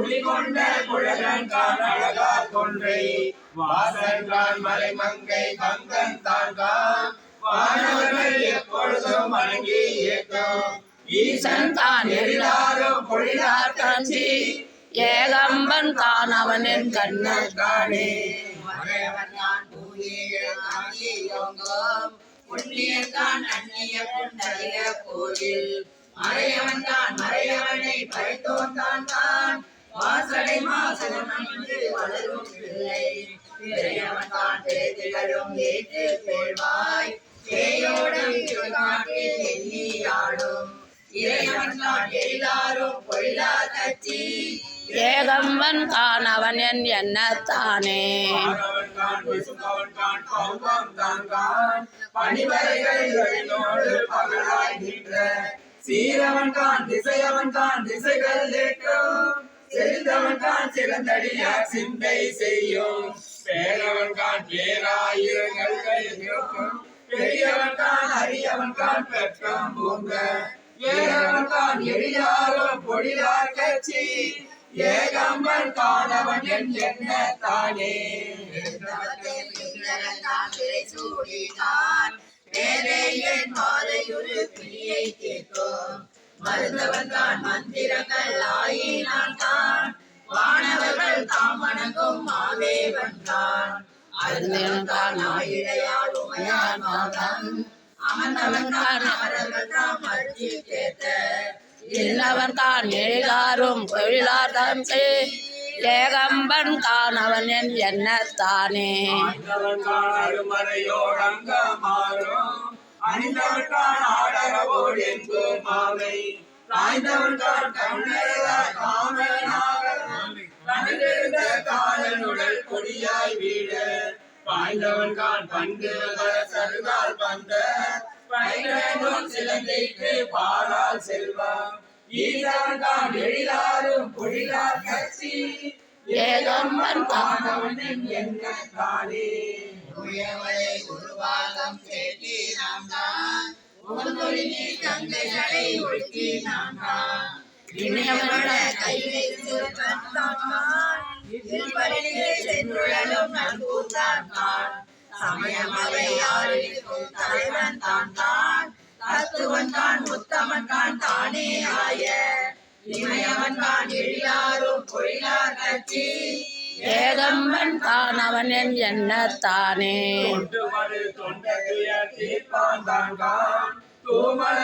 புலிகொண்ட குழகன் தான் அழகா கொன்றை. வாசன்கான் மலைமங்கை கங்கன் தான் வானவர்கள் எப்பொழுதும் வணங்கி இயக்கம். ஈசன் தான் எல்லாரும் பொழிலார் காஞ்சி. ஏகம்பன் தான் அவனின் கண்ணன் காணே. மறையவன்தான் பூயேயோங்கம் புண்ணியத்தான் அந்நிய புண்டரிய கோயில் மறையவன்தான் மறையவனை பறித்தோன் தான் வாசடை மாசனம் அணிந்து வளரும் பிள்ளை. திரையவன் தான் திரைதிகளும் ஏற்று பேழ்வாய். பேயோடும் திருநாட்டில் எண்ணியாடும் இறையவன் தான் எல்லாரும் பொழிலா கட்சி ஏகம்பன் தான் அவன் என் எண்ணத்தானே. தான் சீரவன் கான் திசையவன் கான் திசைகள் ஏற்றும் செறிந்தவன் சிறந்தடியார் சிந்தை செய்யும். பேரவன் கான் பேராயிரங்கள் இருக்கும். பெரியவன் கான் அரியவன் கான் பெற்றம் பூங்க. ஏறவன் கான் எழிலாரும் பொழிலார் கட்சி. ஏகம்பன் காணவன் என் என்ன தானே. மருந்தவன் தான் மந்திரங்கள் ஆயினான் தான். வானவர்கள் தாம் வணங்கும் மாதேவன் தான். அருந்தவன் தான் ஆயிழையால் உமையான் மாதம். அமர்ந்தவன் தான் அவர்கள் தாம் அருத்தி கேட்ட இல்லவன் தான் எழிலாரும் தொழிலார் தம்சே ஏகம்பன் அவன் என் எண்ணத்தானே. மாறும் அணிந்தவன் கான் ஆடரவோடு எங்கும் மாவை தாய்ந்தவன் கான் கண்ணழகா காமனாக. கணிந்திருந்த காலனுடல் கொடியாய் வீட பாய்ந்தவன்கான் பண்டு சருகால் பந்த பைரனும் சிலந்தைக்கு பாலால் செல்வம். ஈரவன் கான் எழிலாரும் பொழிலார் கட்சி ஏகம்பன் காணவனின் என்ன உயவரை உருவாகம் நாம் தான். ஒழுக்கி நாம் தான். இணையவரோட சென்றுழலும் தான் சமயம் அவை யாருக்கும் தலைவன் தான் தான். தத்துவன் தான் உத்தமன் தான் இமயவன் தான் எழிலாரும் பொழிலார் கட்சி. ஏகம்பன் தான். அவன் என் எண்ணத்தானே தீர்ப்பான் தாங்கான் தூமல